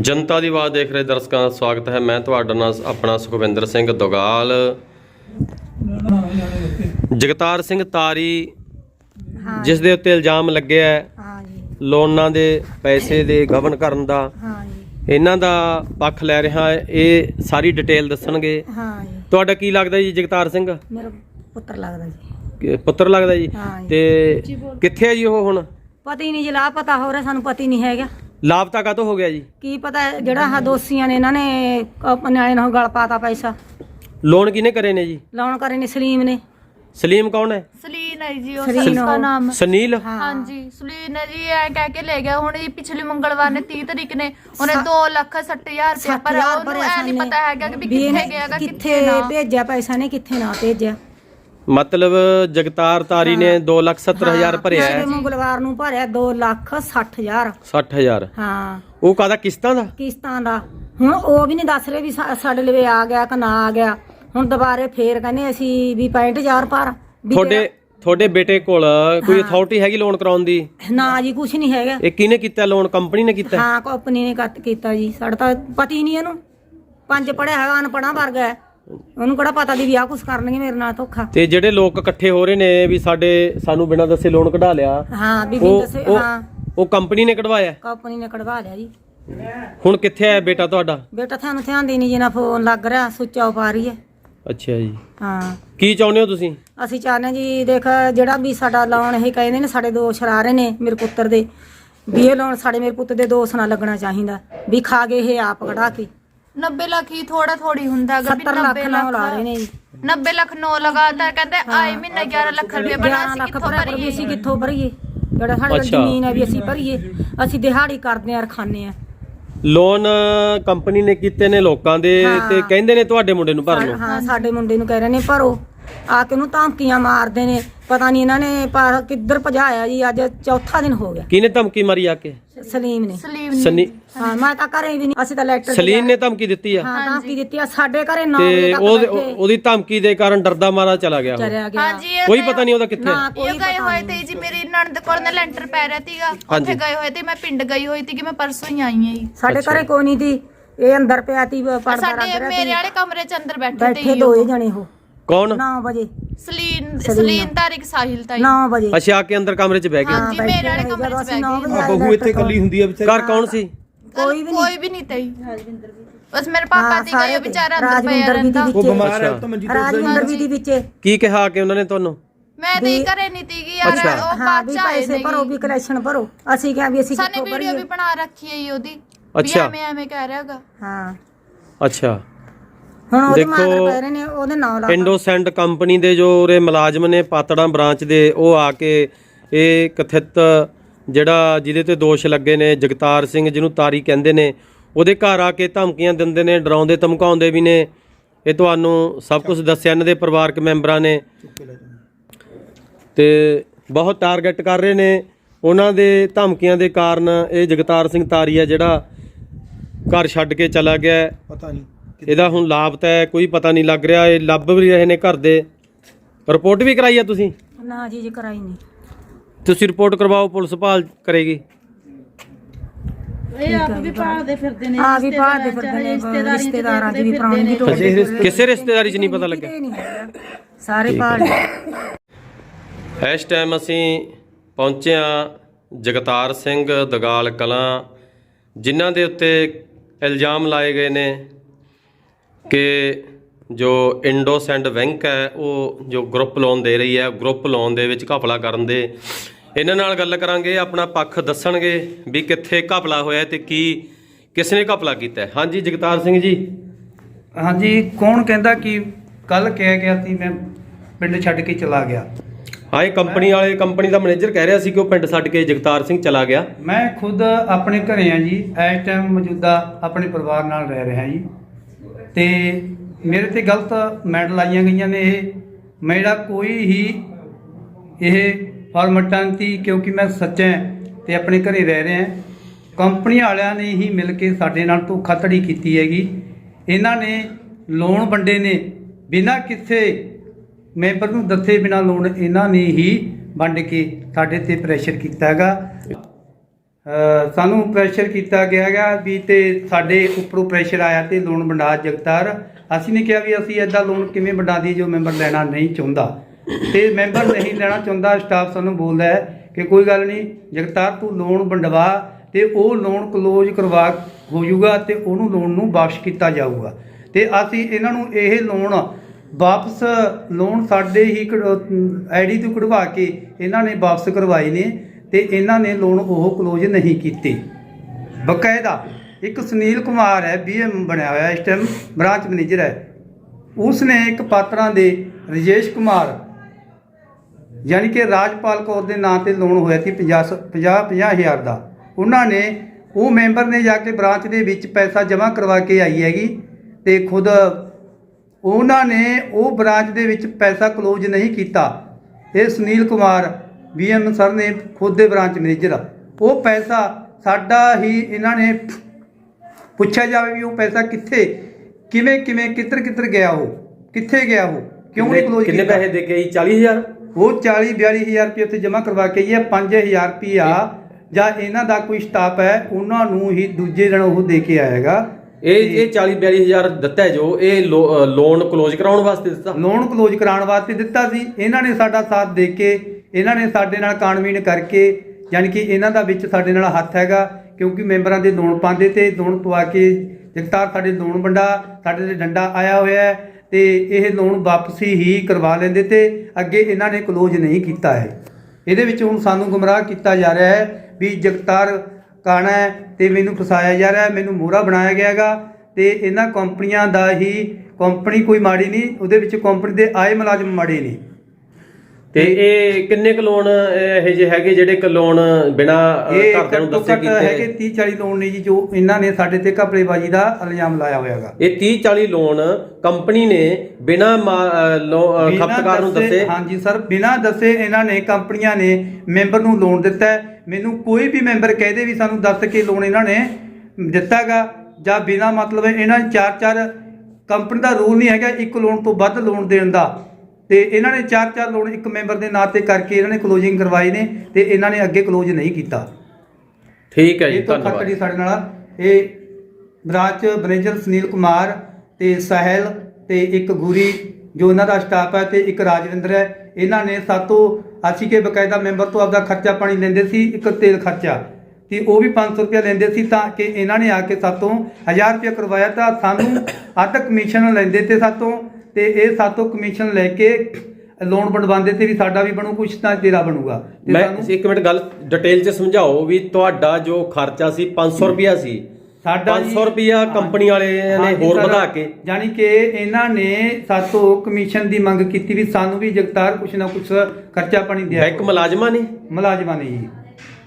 ਜਨਤਾ ਦੀ ਆਵਾਜ਼ ਦੇਖ ਰਹੇ ਦਰਸ਼ਕਾਂ ਦਾ ਸਵਾਗਤ ਹੈ। ਮੈਂ ਤੁਹਾਡਾ ਨਾਲ ਆਪਣਾ ਸੁਖਵਿੰਦਰ ਸਿੰਘ ਦੁਗਾਲ। ਜਗਤਾਰ ਸਿੰਘ ਤਾਰੀ ਜਿਸ ਦੇ ਉੱਤੇ ਇਲਜ਼ਾਮ ਲੱਗਿਆ ਹੈ ਲੋਨਾਂ ਦੇ ਪੈਸੇ ਦੇ ਗਵਨ ਕਰਨ ਦਾ। ਇਹਨਾਂ ਦਾ ਪੱਖ ਲੈ ਰਿਹਾ ਇਹ ਸਾਰੀ ਡਿਟੇਲ ਦੱਸਣਗੇ। ਤੁਹਾਡਾ ਕੀ ਲੱਗਦਾ ਜੀ ਜਗਤਾਰ ਸਿੰਘ? ਮੇਰਾ ਪੁੱਤਰ ਲੱਗਦਾ ਜੀ। ਕਿ ਪੁੱਤਰ ਲੱਗਦਾ ਜੀ? ਹਾਂ ਜੀ। ਤੇ ਕਿੱਥੇ ਹੈ ਜੀ ਉਹ ਹੁਣ? ਪਤਾ ਹੀ ਨਹੀਂ ਜੀ ਲਾ ਪਤਾ ਹੋ ਰਿਹਾ ਸਾਨੂੰ ਪਤਾ ਹੀ ਨਹੀਂ ਹੈਗਾ। ਲਾਪਤਾ ਕਾਤੋਂ ਹੋ ਗਿਆ ਜੀ? ਕੀ ਪਤਾ ਹੈ, ਜਿਹੜਾ ਆ ਦੋਸ਼ੀਆਂ ਨੇ ਇਹਨਾਂ ਨੇ ਆਪਣੇ ਵਾਲੇ ਨੂੰ ਗਲ ਪਾਤਾ ਪੈਸਾ। ਲੋਨ ਕਿਹਨੇ ਕਰੇ ਨੇ ਜੀ? ਲਾਉਣ ਕਰੇ ਨੇ ਸਲੀਮ ਨੇ। ਸਲੀਮ ਕੌਣ ਹੈ? ਸਲੀਨ ਹੈ ਜੀ ਉਹ ਸਲੀਨ। ਦਾ। ਨਾਮ। ਸੁਨੀਲ? ਹਾਂ। ਹਾਂਜੀ ਸਲੀਨ ਹੈ ਜੀ ਐ ਕਹਿ ਕੇ ਲੈ ਗਿਆ। ਹੁਣ ਇਹ ਪਿਛਲੇ ਮੰਗਲਵਾਰ ਨੇ 30 ਤਰੀਕ ਨੇ ਉਹਨੇ 2 ਲੱਖ 60000 ਰੁਪਇਆ ਪਰ 60,000 ਉਹਨੂੰ ਐ ਨਹੀਂ। ਪਤਾ ਹੈਗਾ ਕਿ ਕਿੱਥੇ ਗਿਆਗਾ ਕਿੱਥੇ ਕਿੱਥੇ ਨਾ। ਭੇਜਿਆ ਪੈਸਾ ਨੇ ਕਿੱਥੇ ਨਾ ਭੇਜਿਆ। ਮਤਲਬ ਜਗਤਾਰ ਤਾਰੀ ਨੇ 270000 ਭਰਿਆ ਹੈ। ਮੰਗਲਵਾਰ ਨੂੰ ਭਰਿਆ 2 ਲੱਖ 60 ਹਜ਼ਾਰ। 60000 ਹਾਂ। ਉਹ ਕਾਦਾ ਕਿਸ਼ਤਾਂ ਦਾ? ਕਿਸ਼ਤਾਂ ਦਾ। ਹੁਣ ਉਹ ਵੀ ਨਹੀਂ ਦੱਸ ਰਹੇ ਵੀ ਸਾਡੇ ਲਵੇ ਆ ਗਿਆ ਕਿ ਨਾ ਆ ਗਿਆ। ਹੁਣ ਦੁਬਾਰੇ ਫੇਰ ਕਹਿੰਦੇ ਅਸੀਂ ਵੀ 65000 ਭਰ। ਤੁਹਾਡੇ ਤੁਹਾਡੇ ਬੇਟੇ ਕੋਲ ਕੋਈ ਅਥਾਰਟੀ ਹੈਗੀ ਲੋਨ ਕਰਾਉਣ ਦੀ? ਨਾ ਜੀ ਕੁਛ ਨਹੀਂ ਹੈਗਾ। ਇਹ ਕਿਹਨੇ ਕੀਤਾ ਲੋਨ ਕੰਪਨੀ ਨੇ ਕੀਤਾ? ਹਾਂ ਕੰਪਨੀ ਨੇ ਕੀਤਾ ਜੀ। ਸਾਡਾ ਤਾਂ ਪਤੀ ਨਹੀਂ ਇਹਨੂੰ। ਪੰਜ ਪੜਿਆ ਹੈਗਾ ਅਨਪੜਾ ਵਰਗਾ ਹੈ। ਉਹਨੂੰ ਕਿਹੜਾ ਪਤਾ ਦੀ ਵੀ ਆ ਕੁਛ ਕਰਨਗੇ ਮੇਰੇ ਨਾਲ ਧੋਖਾ। ਤੇ ਜਿਹੜੇ ਲੋਕ ਇਕੱਠੇ ਹੋ ਰਹੇ ਨੇ ਵੀ ਸਾਡੇ ਸਾਨੂੰ ਬਿਨਾਂ ਦੱਸੇ ਲੋਨ ਕਢਾ ਲਿਆ ਹਾਂ ਵੀ ਉਹ ਦੱਸੇ ਉਹ- ਹਾਂ। ਉਹ ਕੰਪਨੀ ਨੇ ਕਢਵਾਇਆ? ਕੰਪਨੀ ਨੇ ਕਢਵਾ ਲਿਆ ਜੀ। ਹੁਣ ਕਿੱਥੇ ਹੈ ਬੇਟਾ ਤੁਹਾਡਾ? ਬੇਟਾ ਤੁਹਾਨੂੰ ਧਿਆਨ ਦੇਣੀ ਜੀ ਨਾ ਫੋਨ ਲੱਗ ਰਿਹਾ ਸੁੱਚ ਆਫ ਆ ਰਹੀ ਹੈ। ਅੱਛਾ ਜੀ। ਹਾਂ। ਕੀ ਚਾਹੁੰਦੇ ਹੋ ਤੁਸੀਂ? ਅਸੀਂ ਚਾਹੁੰਦੇ ਹਾਂ ਜੀ ਦੇਖ ਜਿਹੜਾ ਵੀ ਸਾਡਾ ਲੋਨ ਇਹ ਕਹਿੰਦੇ ਨੇ ਸਾਡੇ ਦੋਸ਼ ਰਾ ਰਹੇ ਨੇ ਮੇਰੇ ਪੁੱਤਰ ਦੇ। ਵੀ ਇਹ ਲੋਨ ਸਾਡੇ ਮੇਰੇ ਪੁੱਤ ਦੇ ਦੋਸ਼ ਨਾਲ ਲੱਗਣਾ ਚਾਹੀਦਾ ਵੀ ਖਾ ਗਏ ਇਹ ਆਪ ਕਢਾ ਕੇ। 90 ਲੱਖ ਹੀ ਥੋੜਾ ਥੋੜੀ ਹੁੰਦਾ ਹੈਗਾ ਵੀ 70 ਲੱਖ 90 ਨਾਲ ਲਾ ਰਹੇ ਨੇ ਜੀ। 90 ਲੱਖ ਨੋ ਲਗਾਤਾ ਕਹਿੰਦੇ ਆਏ ਮਹੀਨੇ 11 ਲੱਖ ਰੁਪਏ ਬਣਾ 11 ਸੀ ਲੱਖ ਕਿੱਥੋਂ ਭਰਿਆ ਵੀ ਅਸੀਂ ਕਿੱਥੋਂ ਭਰੀਏ? ਜਿਹੜਾ ਸਾਡੇ ਕੋਲ ਅੱਛਾ। ਜ਼ਮੀਨ ਹੈ ਵੀ ਅਸੀਂ ਭਰੀਏ। ਅਸੀਂ ਦਿਹਾੜੀ ਕਰਦੇ ਆਂ ਖਾਣੇ ਆ ਲੋਨ ਕੰਪਨੀ ਨੇ ਕੀਤੇ ਨੇ ਲੋਕਾਂ ਦੇ ਹਾਂ। ਤੇ ਕਹਿੰਦੇ ਨੇ ਤੁਹਾਡੇ ਮੁੰਡੇ ਨੂੰ ਭਰਨ ਨੂੰ ਹਾਂ ਸਾਡੇ ਮੁੰਡੇ ਨੂੰ ਕਹਿ ਰਹੇ ਨੇ ਭਰੋ। ਆ ਕੇ ਉਹਨੂੰ ਧਮਕੀਆਂ ਮਾਰਦੇ ਨੇ ਪਤਾ ਨਹੀਂ ਇਹਨਾਂ ਨੇ ਕਿੱਧਰ ਭਜਾਇਆ ਜੀ ਅੱਜ ਚੌਥਾ ਦਿਨ ਹੋ ਗਿਆ। ਕਿਹਨੇ ਧਮਕੀ ਮਾਰੀ ਆ ਕੇ? ਸਲੀਮ ਨੇ। ਸਲੀਮ ਸਨੀ ਹਾਂ ਮੈਂ ਤਾਂ ਘਰੇ ਵੀ ਨਹੀਂ ਅਸੀਂ ਤਾਂ ਲੈਟਰ ਸਲੀਨ ਨੇ ਧਮਕੀ ਦਿੱਤੀ ਆ? ਹਾਂ ਧਮਕੀ ਦਿੱਤੀ ਆ ਸਾਡੇ ਘਰੇ 9 ਤੇ ਤੱਕ ਉਹਦੇ- ਬੈਠੇ। ਉਹਦੀ ਧਮਕੀ ਦੇ ਕਾਰਨ ਡਰਦਾ ਮਾਰਾ ਚਲਾ ਗਿਆ ਉਹ। ਚਲਿਆ ਗਿਆ। ਹਾਂਜੀ ਇਹ ਕੋਈ ਪਤਾ ਨਹੀਂ ਉਹਦਾ ਕਿੱਥੇ ਹੈ। ਨਾ ਇਹ ਕੋਈ ਗਏ ਹੋਏ ਤੇ ਜੀ ਮੇਰੀ ਨਣਦ ਕੋਲ ਨਾ ਲੈਂਟਰ ਪੈ ਰਿਹਾ ਸੀਗਾ। ਹਾਂਜੀ। ਉੱਥੇ ਗਏ ਹੋਏ ਤੇ ਮੈਂ ਪਿੰਡ ਗਈ ਹੋਈ ਸੀ ਕਿ ਮੈਂ ਪਰਸੋਂ ਹੀ ਆਈ ਹਾਂ ਜੀ। ਸਾਡੇ ਘਰੇ ਕੋਈ ਨਹੀਂ ਸੀ ਇਹ ਅੰਦਰ ਪਿਆ ਤੀ ਸਾਡੇ ਰੱਖ ਰਿਹਾ ਮੇਰੇ ਵਾਲੇ ਕਮਰੇ ਚ ਅੰਦਰ ਬੈਠੇ ਬੈਠੇ ਤੇ ਦੋਏ ਜਣੇ ਉਹ। ਕੌਣ? 9 ਵਜੇ। ਸਲੀਨ ਸਲੀਨ। ਤਾਰਿਕ ਸਾਹਿਲ ਤਾਈ। 9 ਵਜੇ। ਅੱਛਾ ਆ ਕੇ ਅੰਦਰ ਕਮਰੇ 'ਚ ਬਹਿ ਗਏ। ਹਾਂਜੀ ਬੈਠੇ ਮੇਰੇ ਵਾਲੇ ਕਮਰੇ ਜਦੋਂ ਚ ਅਸੀਂ ਨੌ ਵਜੇ ਆਏ ਬਹੂ ਇੱਥੇ ਇਕੱਲੀ ਹੁੰਦੀ ਆ ਵਿਚਾਰੀ। ਘਰ ਕੌਣ ਸੀ? ਕੋਈ ਵੀ ਕੋਈ ਵੀ ਨਹੀਂ ਤਈ। ਬਸ ਮੇਰੇ ਪਾਪਾ ਹਾਂ, ਸਾਰੇ ਗਏ ਵਿਚਾਰਾ ਅੰਦਰ ਪਿਆ ਰਾਜਵਿੰਦਰ ਵੀ ਦੀ ਰਹਿੰਦਾ। ਉਹ ਬਿਮਾਰ ਹੈ ਅੱਛਾ। ਉਹ ਤਾਂ ਮੰਜੀ ਤੇ ਰਾਜਵਿੰਦਰ ਵੀ ਦੀ ਵਿੱਚ। ਕੀ ਕਿਹਾ ਕਿ ਉਹਨਾਂ ਨੇ ਤੁਹਾਨੂੰ? ਮੈਂ ਤੇ ਹੀ ਘਰੇ ਨਹੀਂ ਤੀਗੀ ਯਾਰ ਅੱਛਾ। ਉਹ ਹਾਂ ਵੀ ਚ ਆਏ ਪੈਸੇ ਨੇ ਭਰੋ ਵੀ ਕਲੈਕਸ਼ਨ ਭਰੋ। ਅਸੀਂ ਕਿਹਾ ਵੀ ਅਸੀਂ ਸਾਨੇ ਕਿੱਥੋਂ ਵੀਡੀਓ ਭਰੀਏ? ਵੀ ਬਣਾ ਰੱਖੀ ਹੈ ਜੀ ਉਹਦੀ ਅੱਛਾ। ਐਵੇਂ ਐਵੇਂ ਕਹਿ ਰਿਹਾਗਾ ਹਾਂ। ਅੱਛਾ। ਹੁਣ ਉਹਦੇ ਦੇਖੋ, ਕਹਿ ਰਹੇ ਨੇ ਉਹਦੇ ਨਾਂ ਲਾ ਇੰਡੋਸੈਂਡ ਕੰਪਨੀ ਦੇ ਜੋ ਉਰੇ ਮੁਲਾਜ਼ਮ ਨੇ ਪਾਤੜਾਂ ਬ੍ਰਾਂਚ ਦੇ ਉਹ ਆ ਕੇ ਇਹ ਕਥਿਤ ਜਿਹੜਾ ਜਿਹਦੇ ਤੇ ਦੋਸ਼ ਲੱਗੇ ਨੇ ਜਗਤਾਰ ਸਿੰਘ ਜਿਹਨੂੰ ਤਾਰੀ ਕਹਿੰਦੇ ਨੇ ਉਹਦੇ ਘਰ ਆ ਕੇ ਧਮਕੀਆਂ ਦਿੰਦੇ ਨੇ ਡਰਾਉਂਦੇ ਧਮਕਾਉਂਦੇ ਵੀ ਨੇ। ਇਹ ਤੁਹਾਨੂੰ ਸਭ ਕੁਝ ਦੱਸਿਆ ਇਹਨਾਂ ਦੇ ਪਰਿਵਾਰਕ ਮੈਂਬਰਾਂ ਨੇ। ਤੇ ਬਹੁਤ ਟਾਰਗੇਟ ਕਰ ਰਹੇ ਨੇ। ਉਹਨਾਂ ਦੇ ਧਮਕੀਆਂ ਦੇ ਕਾਰਨ ਇਹ ਜਗਤਾਰ ਸਿੰਘ ਤਾਰੀ ਆ ਜਿਹੜਾ ਘਰ ਛੱਡ ਕੇ ਚਲਾ ਗਿਆ। ਹੈ। ਪਤਾ ਨਹੀਂ। ਇਹਦਾ ਹੁਣ ਲਾਪਤਾ ਹੈ ਕੋਈ ਪਤਾ ਨਹੀਂ ਲੱਗ ਰਿਹਾ ਇਹ ਲੱਭ ਵੀ ਰਹੇ ਨੇ ਘਰ ਦੇ। ਰਿਪੋਰਟ ਵੀ ਕਰਾਈ ਆ ਤੁਸੀਂ? ਨਾ ਜੀ ਜੀ ਕਰਾਈ ਨਹੀਂ। ਤੁਸੀਂ ਰਿਪੋਰਟ ਕਰਵਾਓ ਪੁਲਿਸ ਭਾਲ ਕਰੇਗੀ। ਇਹ ਆਪ ਵੀ ਭਾਲਦੇ ਫਿਰਦੇ ਨੇ ਆ ਵੀ ਬਾਹਰ ਦੇ ਫਿਰਦੇ ਨੇ ਰਿਸ਼ਤੇਦਾਰਾਂ ਦੀ ਵੀ ਪੁਰਾਣੀ ਵੀ ਟੋਲਦੇ ਕਿਸੇ ਰਿਸ਼ਤੇਦਾਰੀ 'ਚ ਨਹੀਂ ਪਤਾ ਲੱਗਿਆ? ਸਾਰੇ ਬਾਹਰ ਇਸ ਟਾਈਮ ਅਸੀਂ ਪਹੁੰਚੇ ਹਾਂ ਜਗਤਾਰ ਸਿੰਘ ਦਗਾਲ ਕਲਾਂ ਜਿਨ੍ਹਾਂ ਦੇ ਉੱਤੇ ਇਲਜ਼ਾਮ ਲਾਏ ਗਏ ਨੇ। ਕਿ ਜੋ ਇੰਡੋਸੈਂਡ ਬੈਂਕ ਹੈ ਉਹ ਜੋ ਗਰੁੱਪ ਲੋਨ ਦੇ ਰਹੀ ਹੈ ਗਰੁੱਪ ਲੋਨ ਦੇ ਵਿੱਚ ਘਪਲਾ ਕਰਨ ਦੇ। ਇਹਨਾਂ ਨਾਲ ਗੱਲ ਕਰਾਂਗੇ ਆਪਣਾ ਪੱਖ ਦੱਸਣਗੇ ਵੀ ਕਿੱਥੇ ਘਪਲਾ ਹੋਇਆ ਤੇ ਕੀ ਕਿਸ ਨੇ ਘਪਲਾ ਕੀਤਾ। ਹਾਂਜੀ ਜਗਤਾਰ ਸਿੰਘ ਜੀ। ਹਾਂਜੀ ਕੌਣ ਕਹਿੰਦਾ ਕਿ ਕੱਲ ਕਹਿ ਗਿਆ ਸੀ ਮੈਂ ਪਿੰਡ ਛੱਡ ਕੇ ਚਲਾ ਗਿਆ। ਹਾਂ ਇਹ ਕੰਪਨੀ ਵਾਲੇ ਕੰਪਨੀ ਦਾ ਮੈਨੇਜਰ ਕਹਿ ਰਿਹਾ ਸੀ ਕਿ ਉਹ ਪਿੰਡ ਛੱਡ ਕੇ ਜਗਤਾਰ ਸਿੰਘ ਚਲਾ ਗਿਆ। ਮੈਂ ਖੁਦ ਆਪਣੇ ਘਰੇ ਆ ਜੀ ਇਸ ਟਾਈਮ ਮੌਜੂਦਾ ਆਪਣੇ ਪਰਿਵਾਰ ਨਾਲ ਰਹਿ ਰਿਹਾ ਜੀ। ਤੇ ਮੇਰੇ ਤੇ ਗਲਤ ਮੈਡਲ ਲਾਈਆਂ ਗਈਆਂ ਨੇ ਇਹ। ਮੇਰਾ ਕੋਈ ਹੀ ਇਹ ਫਾਰਮਟਾਂ ਦੀ ਕਿਉਂਕਿ ਮੈਂ ਸੱਚਾ ਹਾਂ ਤੇ ਆਪਣੇ ਘਰੇ ਰਹਿ ਰਿਹਾ ਕੰਪਨੀ ਵਾਲਿਆਂ ਨੇ ਹੀ ਮਿਲ ਕੇ ਸਾਡੇ ਨਾਲ ਧੋਖਾਧੜੀ ਕੀਤੀ ਹੈਗੀ। ਇਹਨਾਂ ਨੇ ਲੋਨ ਵੰਡੇ ਨੇ। ਬਿਨਾਂ ਕਿਸੇ ਮੈਂਬਰ ਨੂੰ ਦੱਸੇ ਬਿਨਾਂ ਲੋਨ ਇਹਨਾਂ ਨੇ ਹੀ ਵੰਡ ਕੇ ਸਾਡੇ ਤੇ ਪ੍ਰੈਸ਼ਰ ਕੀਤਾ ਹੈਗਾ। ਸਾਨੂੰ ਪ੍ਰੈਸ਼ਰ ਕੀਤਾ ਗਿਆ ਹੈਗਾ ਵੀ ਤੇ ਸਾਡੇ ਉੱਪਰੋਂ ਪ੍ਰੈਸ਼ਰ ਆਇਆ ਤੇ ਲੋਨ ਵੰਡਾ ਜਗਤਾਰ। ਅਸੀਂ ਨੇ ਕਿਹਾ ਵੀ ਅਸੀਂ ਐਦਾਂ ਲੋਨ ਕਿਵੇਂ ਵੰਡਾ ਦੀ ਜੋ ਮੈਂਬਰ ਲੈਣਾ ਨਹੀਂ ਚਾਹੁੰਦਾ। ਤੇ ਮੈਂਬਰ ਨਹੀਂ ਲੈਣਾ ਚਾਹੁੰਦਾ ਸਟਾਫ ਸਾਨੂੰ ਬੋਲਦਾ ਹੈ ਕਿ ਕੋਈ ਗੱਲ ਨਹੀਂ, ਜਗਤਾਰ ਤੂੰ ਲੋਨ ਵੰਡਵਾ ਤੇ ਉਹ ਲੋਨ ਕਲੋਜ਼ ਕਰਵਾ ਹੋ ਜਾਊਗਾ ਤੇ ਉਹਨੂੰ ਲੋਨ ਨੂੰ ਵਾਪਸ ਕੀਤਾ ਜਾਊਗਾ। ਤੇ ਅਸੀਂ ਇਹਨਾਂ ਨੂੰ ਇਹ ਲੋਨ ਵਾਪਸ ਲੋਨ ਸਾਡੇ ਹੀ ਆਈਡੀ ਤੋਂ ਕਢਵਾ ਕੇ ਇਹਨਾਂ ਨੇ ਵਾਪਸ ਕਰਵਾਏ ਨੇ। ਤੇ ਇਹਨਾਂ ਨੇ ਲੋਨ ਉਹ ਕਲੋਜ਼ ਨਹੀਂ ਕੀਤੇ। ਬਕਾਇਦਾ ਇੱਕ ਸੁਨੀਲ ਕੁਮਾਰ ਹੈ ਬੀਐਮ ਬਣਿਆ ਹੋਇਆ ਇਸ ਟਾਈਮ ਬ੍ਰਾਂਚ ਮੈਨੇਜਰ ਹੈ। ਉਸ ਨੇ ਇੱਕ ਪਾਤਰਾਂ ਦੇ ਰਜੇਸ਼ ਕੁਮਾਰ, ਯਾਨੀ ਕਿ ਰਾਜਪਾਲ ਕੌਰ ਦੇ ਨਾਂ ਤੇ ਲੋਨ ਹੋਇਆ ਸੀ 50 50 ਹਜ਼ਾਰ ਦਾ। ਉਹਨਾਂ ਨੇ, ਉਹ ਮੈਂਬਰ ਨੇ ਜਾ ਕੇ ਬ੍ਰਾਂਚ ਦੇ ਵਿੱਚ ਪੈਸਾ ਜਮ੍ਹਾਂ ਕਰਵਾ ਕੇ ਆਈ ਹੈਗੀ ਤੇ ਖੁਦ ਉਹਨਾਂ ਨੇ ਉਹ ਬ੍ਰਾਂਚ ਦੇ ਵਿੱਚ ਪੈਸਾ ਕਲੋਜ਼ ਨਹੀਂ ਕੀਤਾ। ਇਹ ਸੁਨੀਲ ਕੁਮਾਰ ਬੀਐਮ ਸਰ ਨੇ ਖੁਦ ਦੇ ਬ੍ਰਾਂਚ ਮੈਨੇਜਰ ਆ। ਉਹ ਪੈਸਾ ਸਾਡਾ ਹੀ ਇਹਨਾਂ ਨੇ ਪੁੱਛਿਆ ਜਾਵੇ ਵੀ ਉਹ ਪੈਸਾ ਕਿੱਥੇ ਕਿਵੇਂ ਕਿਵੇਂ ਕਿੱਧਰ ਕਿੱਧਰ ਗਿਆ ਉਹ ਕਿੱਥੇ ਗਿਆ ਉਹ ਕਿਉਂ ਨਹੀਂ ਕਲੋਜ਼ ਕਿੰਨੇ ਪੈਸੇ ਦੇ ਕੇ ਆਈ? 40000 ਉਹ 40 42000 ਰੁਪਏ ਉੱਥੇ ਜਮ੍ਹਾਂ ਕਰਵਾ ਕੇ ਆਈ ਹੈ 5000 ਰੁਪਿਆ ਜਾਂ ਇਹਨਾਂ ਦਾ ਕੋਈ ਸਟਾਫ ਹੈ ਉਹਨਾਂ ਨੂੰ ਹੀ ਦੂਜੇ ਦਿਨ ਉਹ ਦੇ ਕੇ ਆਏਗਾ ਇਹ ਇਹ 40 42000 ਦਿੱਤਾ ਜੋ ਇਹ ਲੋਨ ਕਲੋਜ਼ ਕਰਾਉਣ ਵਾਸਤੇ ਦਿੱਤਾ? ਲੋਨ ਕਲੋਜ਼ ਕਰਾਉਣ ਵਾਸਤੇ ਦਿੱਤਾ ਸੀ। ਇਹਨਾਂ ਨੇ ਸਾਡਾ ਸਾਥ ਦੇ ਕੇ ਇਹਨਾਂ ਨੇ ਸਾਡੇ ਨਾਲ ਕਾਨਵੀਨ ਕਰਕੇ, ਯਾਨੀ ਕਿ ਇਹਨਾਂ ਦਾ ਵਿੱਚ ਸਾਡੇ ਨਾਲ ਹੱਥ ਹੈਗਾ, ਕਿਉਂਕਿ ਮੈਂਬਰਾਂ ਦੇ ਲੋਨ ਪਾਉਂਦੇ ਤੇ ਲੋਨ ਪਵਾ ਕੇ ਜਗਤਾਰ ਸਾਡੇ ਲੋਨ ਵੰਡਾ, ਸਾਡੇ ਤੇ ਡੰਡਾ ਆਇਆ ਹੋਇਆ ਹੈ ਤੇ ਇਹ ਲੋਨ ਵਾਪਸੀ ਹੀ ਕਰਵਾ ਲੈਂਦੇ ਤੇ ਅੱਗੇ ਇਹਨਾਂ ਨੇ ਕਲੋਜ਼ ਨਹੀਂ ਕੀਤਾ ਹੈ ਇਹਦੇ ਵਿੱਚ ਹੁਣ ਸਾਨੂੰ ਗੁੰਮਰਾਹ ਕੀਤਾ ਜਾ ਰਿਹਾ ਹੈ ਵੀ ਜਗਤਾਰ ਕਾਣਾ ਹੈ ਤੇ ਮੈਨੂੰ ਫਸਾਇਆ ਜਾ ਰਿਹਾ ਮੈਨੂੰ ਮੋਹਰਾ ਬਣਾਇਆ ਗਿਆ ਹੈਗਾ ਤੇ ਇਹਨਾਂ ਕੰਪਨੀਆਂ ਦਾ ਹੀ ਕੰਪਨੀ ਕੋਈ ਮਾੜੀ ਨਹੀਂ, ਉਹਦੇ ਵਿੱਚ ਕੰਪਨੀ ਦੇ ਆਏ ਮੁਲਾਜ਼ਮ ਮਾੜੇ ਨੇ ਤੇ ਇਹ ਕਿੰਨੇ ਕੁ ਲੋਨ ਇਹ ਜਿਹੇ ਹੈਗੇ ਜਿਹੜੇ ਕਿ ਲੋਨ ਬਿਨਾ ਇਹ ਘਰਦਿਆਂ ਨੂੰ ਘੱਟੋ ਦੱਸੇ ਘੱਟ ਹੈਗੇ ਕੀਤੇ 30 40 ਲੋਨ ਨੇ ਜੀ ਜੋ ਇਹਨਾਂ ਨੇ ਸਾਡੇ ਤੇ ਘਪਲੇਬਾਜ਼ੀ ਦਾ ਇਲਜ਼ਾਮ ਲਾਇਆ ਹੋਇਆ ਹੈਗਾ। ਇਹ 30 40 ਲੋਨ ਕੰਪਨੀ ਨੇ ਬਿਨਾ ਬਿਨਾਂ ਖਪਤਕਾਰ ਨੂੰ ਦੱਸੇ ਹਾਂਜੀ ਸਰ ਬਿਨਾਂ ਦੱਸੇ ਇਹਨਾਂ ਨੇ ਕੰਪਨੀਆਂ ਨੇ ਮੈਂਬਰ ਨੂੰ ਲੋਨ ਦਿੱਤਾ ਹੈ। ਮੈਨੂੰ ਕੋਈ ਵੀ ਮੈਂਬਰ ਕਹਦੇ ਵੀ ਸਾਨੂੰ ਦੱਸ ਕੇ ਲੋਨ ਇਹਨਾਂ ਨੇ ਦਿੱਤਾਗਾ ਜਾਂ ਬਿਨਾਂ ਮਤਲਬ ਇਹਨਾਂ ਨੇ ਚਾਰ ਚਾਰ ਕੰਪਨੀ ਦਾ ਰੂਲ ਨਹੀਂ ਹੈਗਾ ਇੱਕ ਲੋਨ ਤੋਂ ਵੱਧ ਲੋਨ ਦੇਣ ਦਾ। ਤੇ ਇਹਨਾਂ ਨੇ ਚਾਰ ਚਾਰ ਲੋਨ ਇੱਕ ਮੈਂਬਰ ਦੇ ਨਾਂ ਤੇ ਕਰਕੇ ਇਹਨਾਂ ਨੇ ਕਲੋਜ਼ਿੰਗ ਕਰਵਾਈ ਨੇ ਤੇ ਇਹਨਾਂ ਨੇ ਅੱਗੇ ਕਲੋਜ਼ ਨਹੀਂ ਕੀਤਾ। ਠੀਕ ਹੈ ਜੀ ਇਹ ਤੋਂ ਧੰਨਵਾਦ। ਖੱਤੜੀ ਸਾਡੇ ਨਾਲ। ਇਹ ਬ੍ਰਾਂਚ ਮੈਨੇਜਰ ਸੁਨੀਲ ਕੁਮਾਰ ਤੇ ਸਹਿਲ ਤੇ ਇੱਕ ਗੁਰੀ ਜੋ ਇਹਨਾਂ ਦਾ ਸਟਾਫ ਹੈ ਤੇ ਇੱਕ ਰਾਜਵਿੰਦਰ ਹੈ। ਇਹਨਾਂ ਨੇ ਸਾਤੋਂ ਅਸੀਂ ਕੇ ਬਕਾਇਦਾ ਮੈਂਬਰ ਤੋਂ ਆਪਦਾ ਖਰਚਾ ਪਾਣੀ ਲੈਂਦੇ ਸੀ ਇੱਕ ਤੇਲ ਖਰਚਾ। ਤੇ ਉਹ ਵੀ 500 ਰੁਪਏ ਲੈਂਦੇ ਸੀ ਤਾਂ ਕਿ ਇਹਨਾਂ ਨੇ ਆ ਕੇ ਸਾਤੋਂ 1000 ਰੁਪਏ ਕਰਵਾਇਆ ਤਾਂ ਸਾਨੂੰ ਅੱਧ ਕਮਿਸ਼ਨ ਲੈਂਦੇ ਤੇ ਸਾਤੋਂ ਤੇ ਇਹ ਸਾਤੋਂ ਕਮਿਸ਼ਨ ਲੈ ਕੇ ਲੋਨ ਬਣਵਾਉਂਦੇ ਤੇ ਵੀ ਸਾਡਾ ਵੀ ਬਣੂ ਕੁਛ ਤਾਂ ਤੇਰਾ ਬਣੂਗਾ। ਤੇ ਮੈਂ ਸਾਨੂੰ- ਇੱਕ ਮਿੰਟ ਗੱਲ ਡਿਟੇਲ ਚ ਸਮਝਾਓ ਵੀ ਤੁਹਾਡਾ ਜੋ ਖਰਚਾ ਸੀ 500 ਰੁਪਿਆ ਸੀ। ਸਾਡਾ ਜੀ- 500 ਰੁਪਿਆ ਕੰਪਨੀ ਵਾਲਿਆਂ ਨੇ ਹਾਂਜੀ ਹੋਰ ਸਰ, ਵਧਾ ਕੇ। ਯਾਨੀ ਕਿ ਇਹਨਾਂ ਨੇ ਸਾਤੋਂ ਕਮਿਸ਼ਨ ਦੀ ਮੰਗ ਕੀਤੀ ਵੀ ਸਾਨੂੰ ਵੀ ਜਗਤਾਰ ਕੁਛ ਨਾ ਕੁਛ ਖਰਚਾ ਪਾਣੀ ਦਿਆ ਬੈਂਕ ਮੁਲਾਜ਼ਮਾਂ ਨੇ? ਮੁਲਾਜ਼ਮਾਂ ਨੇ ਜੀ।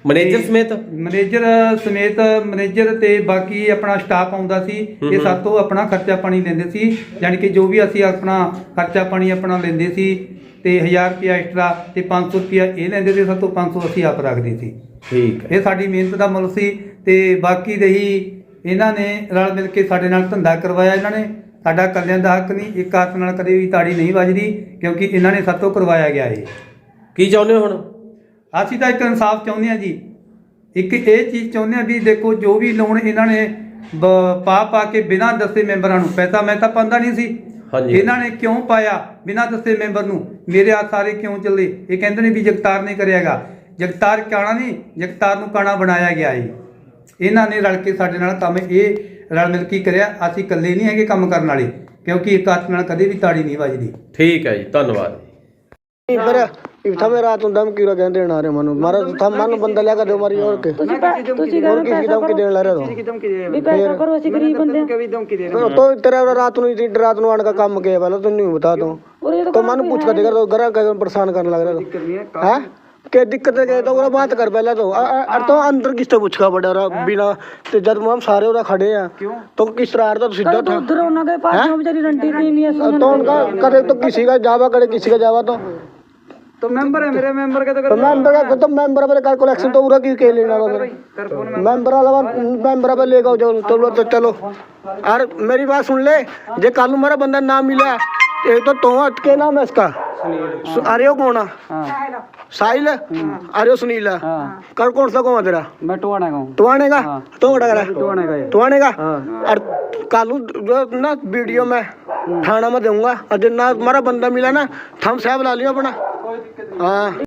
ਮੈਨੇਜਰ ਤੇ ਸਮੇਤ? ਮੈਨੇਜਰ ਸਮੇਤ ਮੈਨੇਜਰ ਤੇ ਬਾਕੀ ਆਪਣਾ ਸਟਾਫ ਆਉਂਦਾ ਸੀ ਇਹ ਸਾਤੋਂ ਆਪਣਾ ਖਰਚਾ ਪਾਣੀ ਲੈਂਦੇ ਸੀ ਯਾਨੀ ਕਿ ਜੋ ਵੀ ਅਸੀਂ ਆਪਣਾ ਖਰਚਾ ਪਾਣੀ ਆਪਣਾ ਲੈਂਦੇ ਸੀ ਤੇ 1000 ਰੁਪਿਆ ਐਕਸਟਰਾ ਤੇ 500 ਰੁਪਿਆ ਇਹ ਲੈਂਦੇ ਸੀ ਸਾਤੋਂ 500 ਅਸੀਂ ਆਪ ਰੱਖਦੇ ਸੀ। ਠੀਕ ਹੈ। ਇਹ ਸਾਡੀ ਮਿਹਨਤ ਦਾ ਮੁੱਲ ਸੀ ਤੇ ਬਾਕੀ ਰਹੀ ਇਹਨਾਂ ਨੇ ਰਲ ਮਿਲ ਕੇ ਸਾਡੇ ਨਾਲ ਧੰਦਾ ਕਰਵਾਇਆ ਇਹਨਾਂ ਨੇ। ਸਾਡਾ ਕੱਲਿਆਂ ਦਾ ਹੱਕ ਨਹੀਂ ਇੱਕ ਹੱਥ ਨਾਲ ਕਦੇ ਵੀ ਤਾੜੀ ਨਹੀਂ ਵੱਜਦੀ ਕਿਉਂਕਿ ਇਹਨਾਂ ਨੇ ਸਾਤੋਂ ਕਰਵਾਇਆ ਗਿਆ ਇਹ। ਕੀ ਚਾਹੁੰਦੇ ਹੋ ਹੁਣ? ਅਸੀਂ ਤਾਂ ਇੱਕ ਇਨਸਾਫ ਚਾਹੁੰਦੇ ਹਾਂ ਜੀ। ਇੱਕ ਇਹ ਚੀਜ਼ ਚਾਹੁੰਦੇ ਹਾਂ ਵੀ ਦੇਖੋ ਜੋ ਵੀ ਲੋਨ ਇਹਨਾਂ ਨੇ ਪਾ ਪਾ ਕੇ ਬਿਨਾਂ ਦੱਸੇ ਮੈਂਬਰਾਂ ਨੂੰ ਪੈਸਾ ਮੈਂ ਤਾਂ ਪਾਉਂਦਾ ਨਹੀਂ ਸੀ। ਹਾਂਜੀ। ਇਹਨਾਂ ਨੇ ਕਿਉਂ ਪਾਇਆ ਬਿਨਾਂ ਦੱਸੇ ਮੈਂਬਰ ਨੂੰ? ਮੇਰੇ ਆ ਸਾਰੇ ਕਿਉਂ ਚੱਲੇ? ਇਹ ਕਹਿੰਦੇ ਨੇ ਵੀ ਜਗਤਾਰ ਨੇ ਕਰਿਆਗਾ। ਜਗਤਾਰ ਕਾਣਾ ਨਹੀਂ ਜਗਤਾਰ ਨੂੰ ਕਾਣਾ ਬਣਾਇਆ ਗਿਆ ਏ। ਇਹਨਾਂ ਨੇ ਰਲ ਕੇ ਸਾਡੇ ਨਾਲ ਕੰਮ ਇਹ ਰਲ ਮਿਲ ਕੇ ਕਰਿਆ। ਅਸੀਂ ਇਕੱਲੇ ਨਹੀਂ ਹੈਗੇ ਕੰਮ ਕਰਨ ਵਾਲੇ ਕਿਉਂਕਿ ਇੱਕ ਹੱਥ ਨਾਲ ਕਦੇ ਵੀ ਤਾੜੀ ਨਹੀਂ ਵੱਜਦੀ। ਠੀਕ ਹੈ ਜੀ ਧੰਨਵਾਦ। ਫਿਰ ਇਥਾ ਮੇ ਰਾਤ ਨੂੰ ਧਮਕੀ ਰ ਕਹਿੰਦੇ ਨਾ ਰੇ ਮਨੂੰ ਮਾਰਾ ਥਾ ਮਨ ਬੰਦਾ ਲਿਆ ਕੇ ਮਾਰੀ ਹੋਰ ਕੇ ਤੁਸੀਂ ਪੈ- ਤੁਸੀਂ ਹੋਰ ਕਹਿੰਦੇ ਕਿਸੇ ਧਮਕੀ ਦੇਣ ਲੈ ਰਹੇ ਹੋ ਵੀ ਪੈਸਾ ਕਰੋ ਅਸੀਂ ਗਰੀਬ ਬੰਦੇ ਹਾਂ। ਫਿਰ ਤੋ ਤੇਰਾ ਰਾਤ ਨੂੰ इतनी रात ਨੂੰ ਆਣ का काम किया पहले तो नहीं बता दो और ये तो तो मन पूछ कर देगा तो घर का परेशान करने लग रहा है हैं के दिक्कत है तो वो बात कर पहले तो अ- अ- तो अंदर किससे पूछ का बड़ा रहा बिना तो जब हम सारे उधर खड़े हैं क्यों तो किस तरह आ रहा तो सीधा था उधर ਉਹਨਾਂ ਦੇ ਪਾਸ ਉਹ ਵਿਚਾਰੀ ਰੰਟੀ टीम है तो उनका करे तो किसी का जावा करे किसी का जावा तो तो मेंबर है मेरे मेंबर का तो तो मेंबर का तो मेंबर पर का कलेक्शन तो पूरा की के लेना वगैरह मेंबर वाला मेंबर पर ले जाओ चलो तो चलो और मेरी बात सुन ले जे कल मेरा बंदा ना मिला एक तो तो के नाम है इसका सु- अरे वो कौन है हाँ साहिल अरे वो सुनील है हाँ कर कौन सा कौन है तेरा मैं टुआना गाँव तू आने का तो बड़ा करा टुआने का तू आने का हाँ और कालू जो ना वीडियो में थाना में दूंगा और जितना हमारा बंदा मिला ना थम साहब ला लियो अपना हाँ